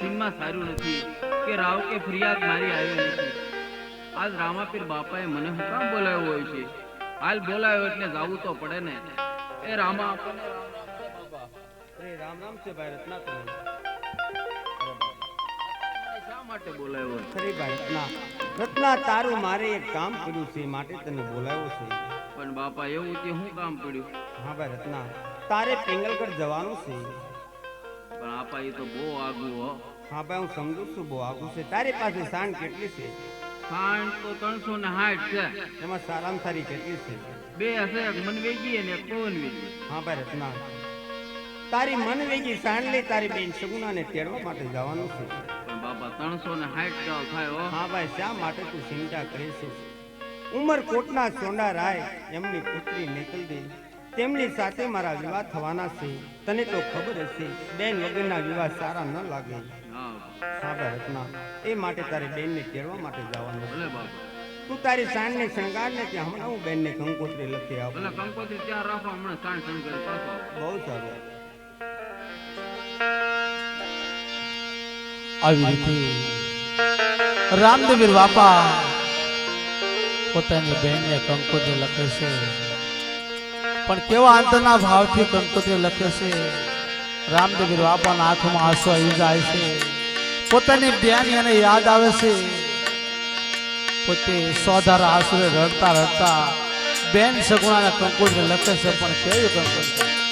આવ કે રાવ કે ફરિયાદ મારી આવી નથી. આજ રામાપીર બાપાએ મને હું કામ બોલાવ્યો હોય છે? હાલ બોલાવ્યો એટલે જાવું તો પડે ને. એ રામા. રામ રામ છે ભાઈ રત્ના શા માટે બોલાવ્યો? ખરી ભાઈ રત્ના રત્ના તારું મારે એક કામ કર્યું છે માટે તને બોલાવ્યો છે. પણ બાપા એવું કે હું કામ પડ્યું? હા ભાઈ રત્ના તારે પિંગલગઢ જવાનું છે. પણ આપા એ તો બહુ આગું હો. હા ભાઈ હું સમજુ છું બહુ આગું છે. તારી પાસે સાંજ કેટલી છે? સાંજ તો ત્રણસો ને સાઠ છે. એમાં સારામાં સારી કેટલી છે? બે હશે મનવેગી અને પવન વેગી હા ભાઈ રત્ના તારી મન વેગી સાંડ લઈ તારી બેન સગુનાને તેડવા માટે જવાનું છે. બાપા ત્રણસો ને સાઠ ગાવ થાય હા. ભાઈ શા માટે તું ચિંતા કરે છે ઉમરકોટના સોંડા રાય એમની પુત્રી નેતલદી તેમની સાથે મારા વિવાહ થવાના છે. તને તો ખબર હશે બેન વગરના વિવાહ સારા ન લાગે. રત્ના એ માટે તારી બેનને કેળવા માટે જવાનું ભલે બાપા. તું તારી સાંજને શણગાર ને ત્યાં હમણાં હું બેનને કંકોત્રી લખી આવું ભલે કંકોત્રી ત્યાં રાખો હમણાં સાન શણગાર પાછો. બહુ સારું. આવી રીતે રામદેવીર બાપા પોતાની બહેનને કંકોત્રી લખે છે. પણ કેવા અંતરના ભાવથી કંકોત્રી લખે છે. રામદેવીર બાપાના આંખમાં આંસુ આવી જાય છે. પોતાની બેન એને યાદ આવે છે. પોતે સોધારા આંસુએ રડતા રડતા બેન સગુણાના કંકોત્રી લખે છે, પણ કેવી કંકોત્રી?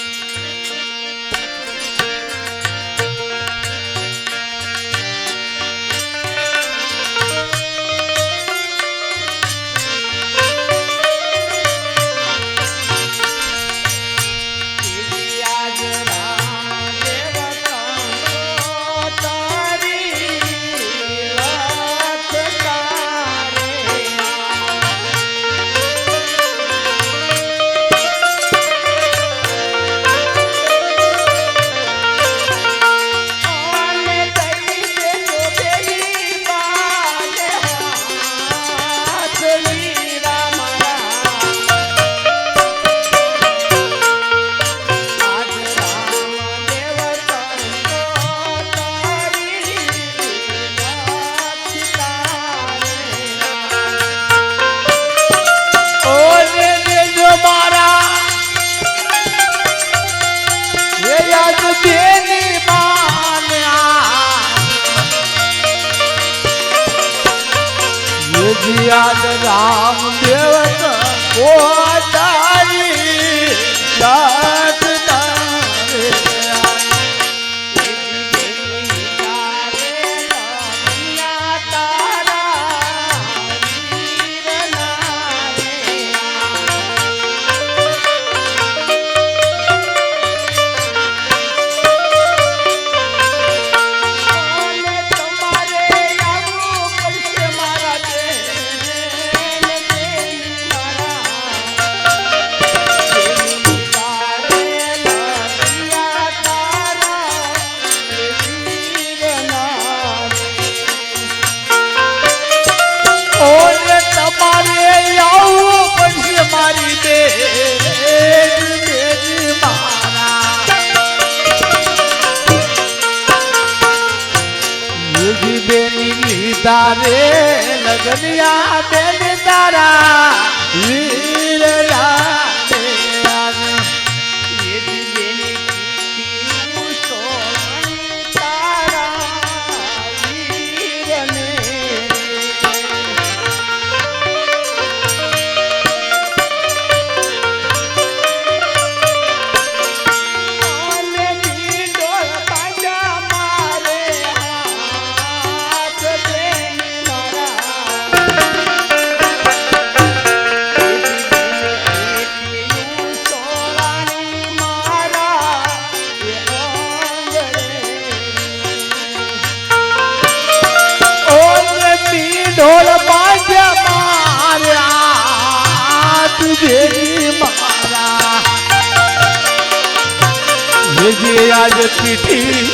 યાદ રામ દેવ કો તારી યાદ યુજી બેની તારે લગનિયા બેન તારા.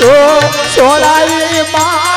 ও সোনাই মা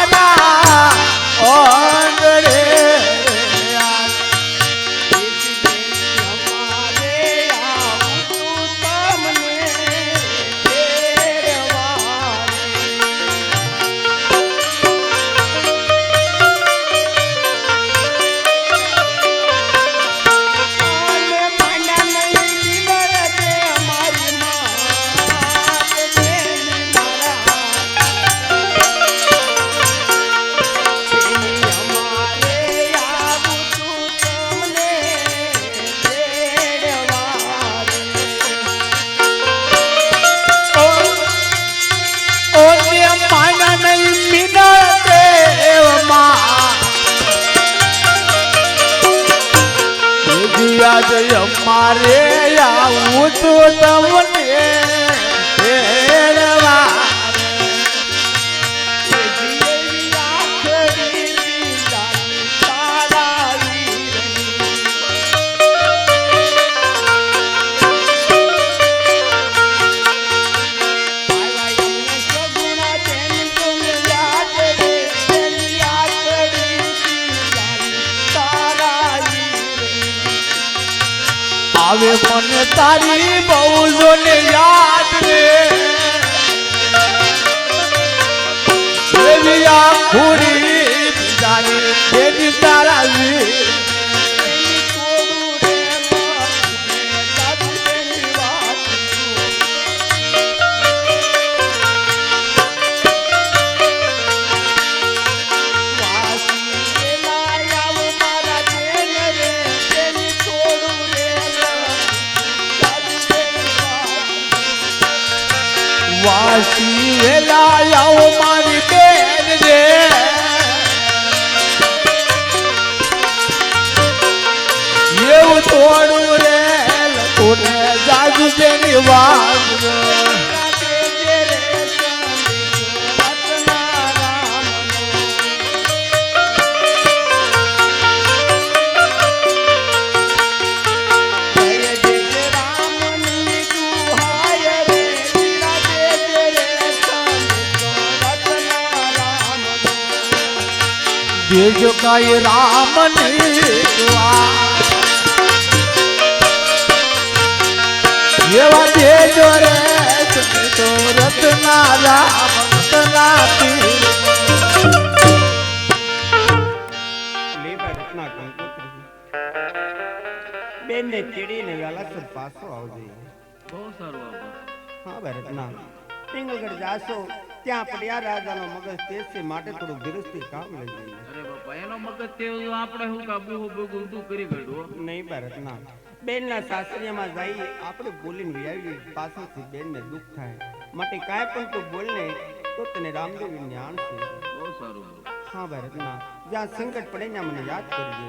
યાદ અમારે આવું તો તમને તારી બહુ જોને યાદ રે દેવિયા આખુરી દેજો કાય રામ એવા દેજો રે તમે તો રત્ના રામ. બેનને ચીડીને પાછો આવજે. હા ભાઈ રત્ના પિંગલગઢ ત્યાં પડ્યા રાજાનો મગજ તેજ માટે થોડું ગૃહસ્થી કામ લઈ જઈએ. એનો મગજ તે આપણે શું કાબુ બગુ તું કરી હો. નહીં ભાઈ રત્ના બેનના સાસરિયામાં જઈ આપણે બોલીને વ્યાવી પાછળથી બેનને દુઃખ થાય. માટે કાંઈ પણ તું બોલને તો તને રામદેવ જ્ઞાન છે બહુ સારું હા ભારત ના. જ્યાં સંકટ પડે ત્યાં મને યાદ કરજે.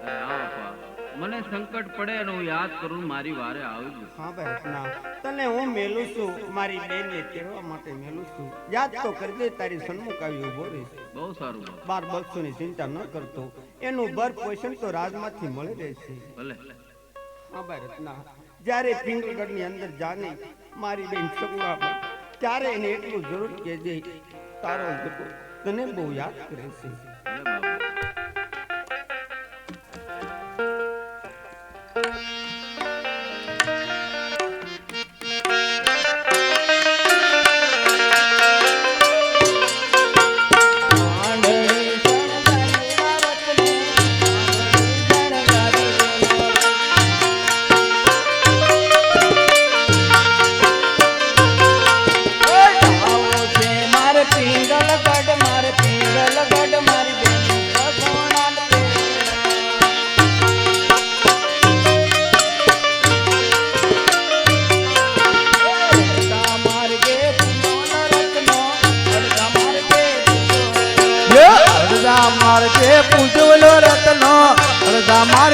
મને સંકટ પડે અને હું યાદ કરું મારી વારે આવજો હા ભાઈ ના. તને હું મેલું છું? મારી બેનને તેડવા માટે મેલું છું. યાદ તો કરજે તારી સન્મુખ આવી ઊભો રહીશ. બહુ સારું બાર બસો ની ચિંતા ન કરતો. એનું બર પોષણ તો રાજમાંથી મળી રહેશે. ભલે. હા ભાઈ રત્ના જ્યારે પિંગલગઢની અંદર જાને મારી બેન સગુણામાં ત્યારે એને એટલું જરૂર કહેજે તારો તને બહુ યાદ કરે છે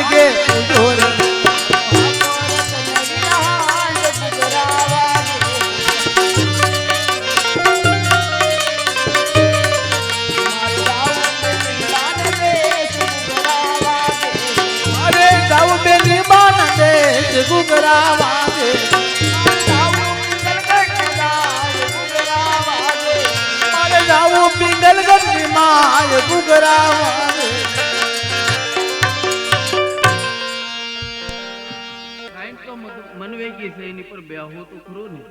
અડધા માર્ગે પૂજવલો અરે જાવું અરે જાવ માય ગુગરા મનવેગી છે, એની પર બેહવું તો ખરો ને.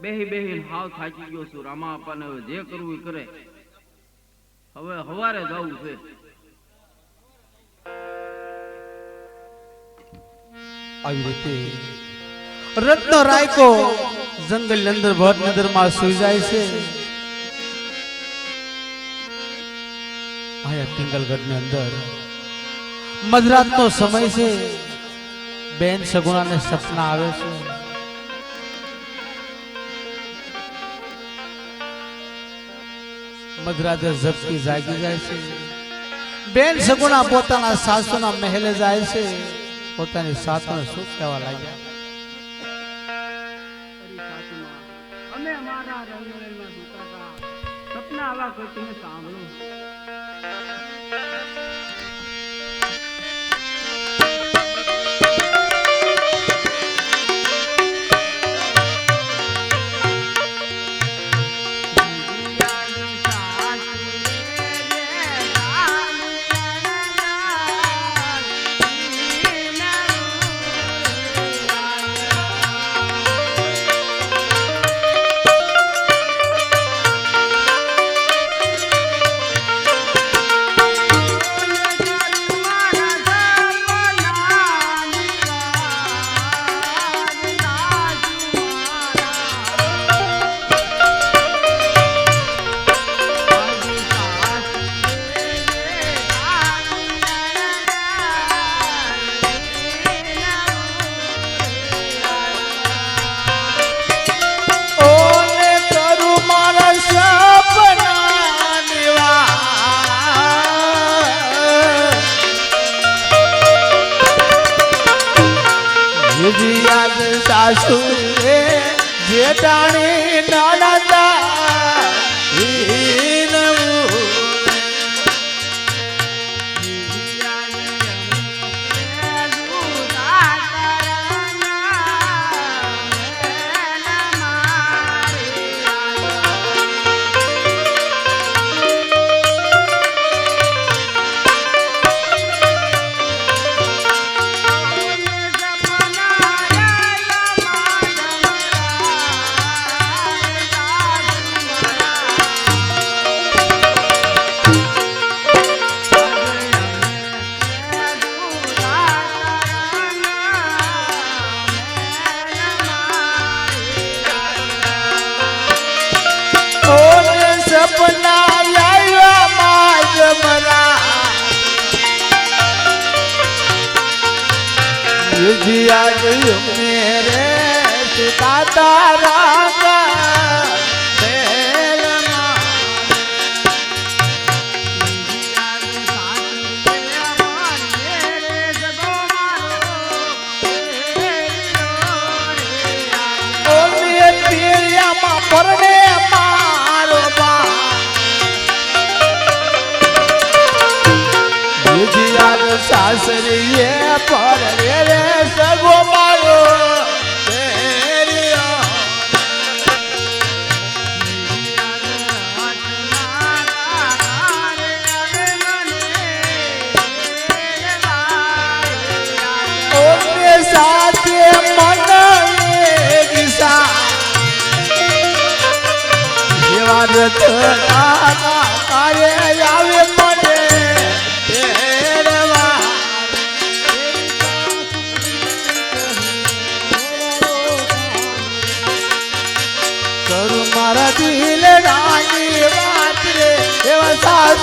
બેહી બેહી હાવ થાકી ગયો છું, રામા આપાને જે કરવું કરે. હવે હવારે જવું છે. રત્ન રાયકો જંગલ અંદર ભટ નદરમાં સુઈ જાય છે. આયા પિંગલગઢની અંદર મધરાત નો સમય છે. બેન સગુણાને સપના આવે છે. મધરાતે ઝપકી જાગી જાય છે. બેન સગુણા પોતાના સાસુના મહેલે જાય છે. પોતાની સાસુને શું કહેવા લાગ્યા? અમે યુજી યાદ સાસુ રે જેટાણી નાના ઓલે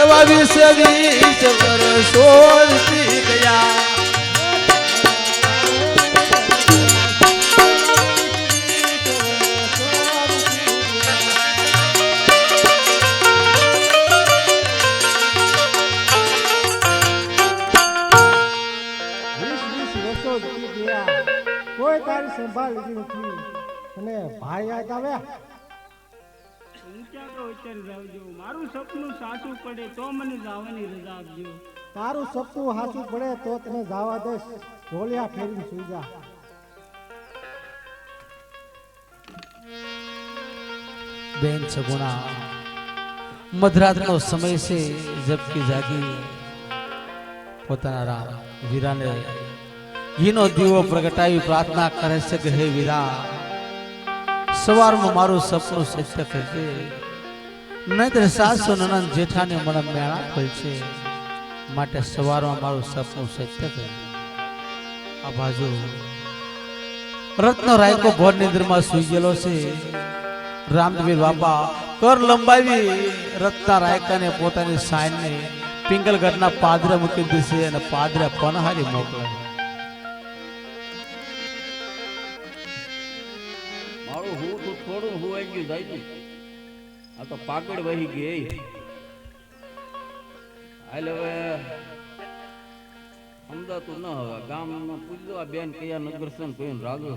એવા વીસ વીસ વર્ષો વીતી ગયા. કોઈ તારી સંભાળ લીધી નથી. અને ભાઈ યાદ આવ્યા ક્યાં તો અત્યારે જાવજો. મારું સપનું સાચું પડે તો મને જવાની રજા આપજો. તારું સપનું હાસું પડે તો તને જવા દઈશ. ઢોલિયા ફેરીને સુઈ જા. બેન સગુણા મધરાતનો સમય છે જબકી જાગી. પોતાના રામ વીરાને ઘીનો દીવો પ્રગટાવી પ્રાર્થના કરે છે કે હે વીરા. સવારમાં મારું સપનું સત્ય થશે. નહીતર સાસુ નનંદ જેઠાને મને મેળા ખોલશે માટે સવારમાં મારું સપનું સત્ય થશે. આ બાજુ રત્ન રાયકો ભોર નિંદ્રમાં સુઈ ગયેલો છે. રામદેવીર બાપા કર લંબાવી રત્ન રાયકાને પોતાની સાઈનને પિંગલગઢના પાદરે મૂકી દીધી અને પાદરે પનહારી મોકલે ગયું જાય આ તો પાકડ વહી ગઈ. હાલ હવે સમજાતું ન હવે. ગામમાં પૂછજો, આ બેન કયા નગર છે ને કોઈને રાગો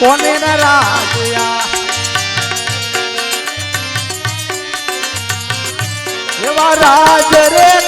કોને ન એવા રાજ રે